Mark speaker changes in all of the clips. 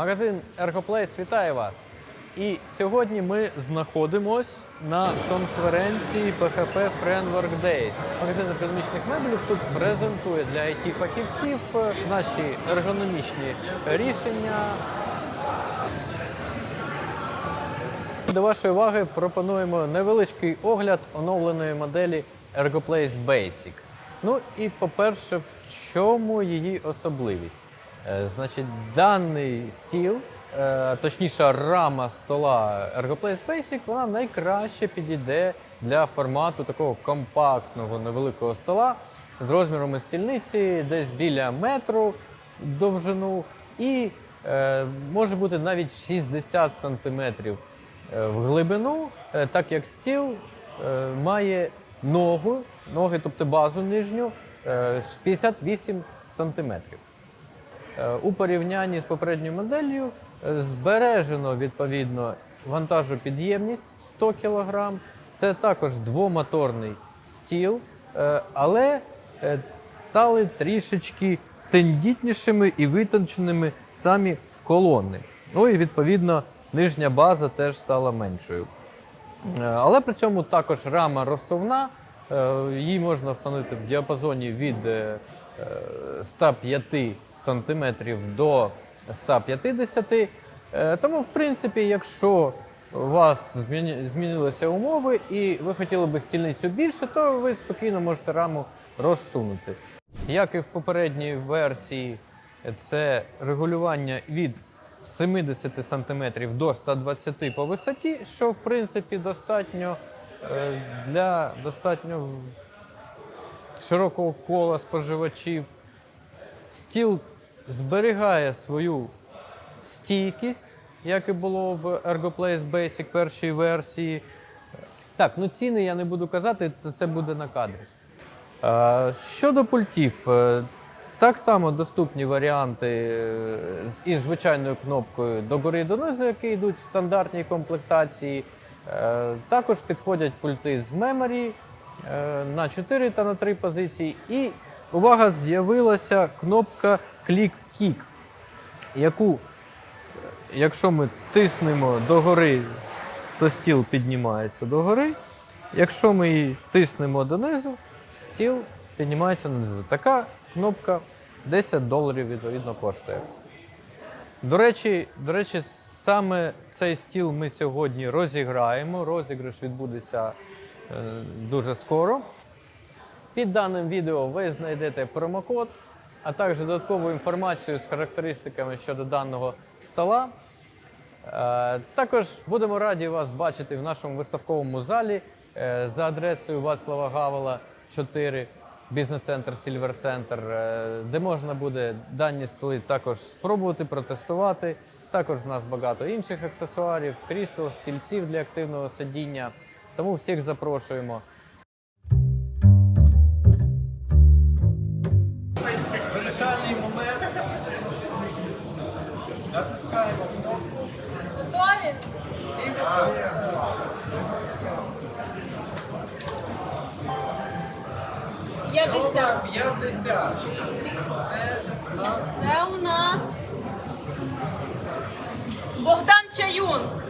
Speaker 1: Магазин Ergoplace вітає вас. І сьогодні ми знаходимось на конференції PHP Framework Days. Магазин економічних меблів тут презентує для it фахівців наші ергономічні рішення. До вашої уваги пропонуємо невеличкий огляд оновленої моделі Ergoplace Basic. Ну і по-перше, в чому її особливість? Е, Значить, даний стіл, е, точніше, рама стола Ergoplace Basic, вона найкраще підійде для формату такого компактного невеликого стола з розмірами стільниці десь біля метру довжину і е, може бути навіть 60 сантиметрів е, в глибину, так як стіл має ногу, ноги, тобто базу нижню, е, 58 сантиметрів. Е, У порівнянні з попередньою моделлю е, збережено відповідно вантажопідємність 100 кг. Це також двомоторний стіл, е, але стали трішечки тендітнішими і витонченими самі колони. Ну і відповідно нижня база теж стала меншою. Але при цьому також рама розсувна, її можна встановити в діапазоні від 105 см до 150 Е, Тому, в принципі, якщо у вас змінилися умови і ви хотіли би стільницю більше, то ви спокійно можете раму розсунути. Як і в попередній версії, це регулювання від 70 см до 120 по висоті, що в принципі достатньо е, для достатньо широкого кола споживачів. Стіл зберігає свою стійкість, як і було в Ergoplace Basic першій версії. Так, ну ціни я не буду казати, це буде на кадрі. Щодо пультів, е, так само доступні варіанти е, із звичайною кнопкою догори і донизу, які йдуть в стандартній комплектації. Е, Також підходять пульти з меморі на 4 та на 3 позиції. І увага, з'явилася кнопка Kick, яку, е, якщо ми тиснемо догори, то стіл піднімається догори. Якщо ми її тиснемо донизу, стіл піднімається донизу. Така кнопка 10 доларів відповідно коштує. До речі, до речі, саме цей стіл ми сьогодні розіграємо. Розіграш відбудеться е, дуже скоро. Під даним відео ви знайдете промокод, а також додаткову інформацію з характеристиками щодо даного стола. Е, Також будемо раді вас бачити в нашому виставковому залі е, за адресою Вацлава Гавела 4, бізнес-центр Центр, е, де можна буде дані столи також спробувати, протестувати. Також в нас багато інших аксесуарів, крісел, стільців для активного сидіння. Тому всіх запрошуємо. Вирішальний момент. Натискаємо кнопку.
Speaker 2: Готові?
Speaker 1: Всім
Speaker 2: 50.
Speaker 1: 50. Це у нас
Speaker 2: Це у нас Богдан Чаюн.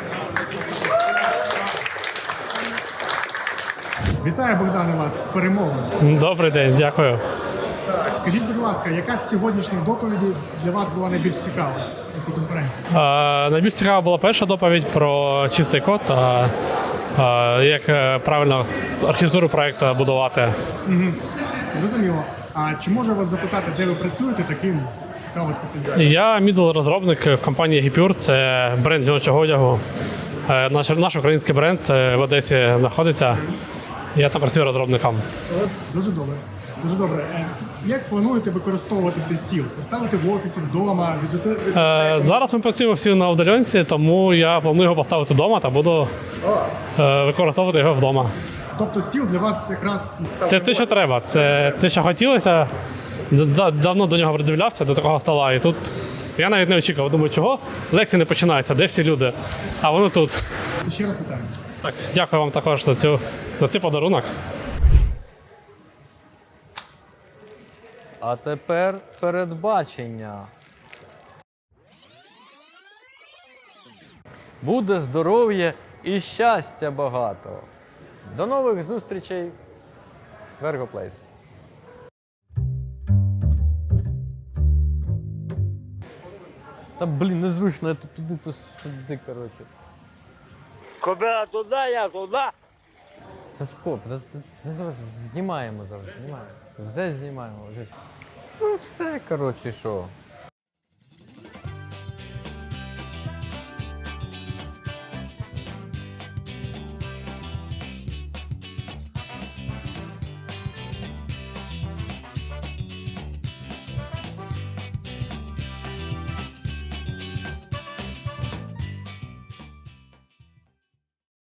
Speaker 3: Вітаю Богдане вас з перемогою.
Speaker 4: Добрий день, дякую.
Speaker 3: Скажіть, будь ласка, яка з сьогоднішніх доповідей для вас була найбільш цікава на цій конференції?
Speaker 4: Е, найбільш цікава була перша доповідь про чистий код та е, як е, правильно архітектуру проекту будувати.
Speaker 3: Зрозуміло. А чи можу вас запитати, де ви працюєте таким?
Speaker 4: Я мідл розробник в компанії Гіпюр, це бренд жіночого одягу. Е, Наш, наш український бренд е, в Одесі знаходиться. Я там працюю розробником.
Speaker 3: Дуже добре. Дуже добре. Е, Як плануєте використовувати цей стіл? Поставити в офісі вдома, віддати
Speaker 4: Е, зараз ми працюємо всі на удаленці, тому я планую його поставити вдома та буду е, використовувати його вдома.
Speaker 3: Тобто стіл для вас якраз став
Speaker 4: Це те, що треба. Це те, що хотілося. Да- Давно до нього придивлявся, до такого стола. І тут я навіть не очікував. Думаю, чого лекції не починаються, де всі люди? А вони тут.
Speaker 3: ще раз вітаю.
Speaker 4: Так, дякую вам також за цю за цей подарунок.
Speaker 1: А тепер передбачення. Буде здоров'я і щастя багато. До нових зустрічей в Ergoplace. Та блін, незручно, я тут туди, то сюди, коротше.
Speaker 5: Кобила туди, я туди.
Speaker 1: Сашко, та- та- не зараз знімаємо зараз, знімаємо. Вже знімаємо. Вже. Ну все, коротше, що.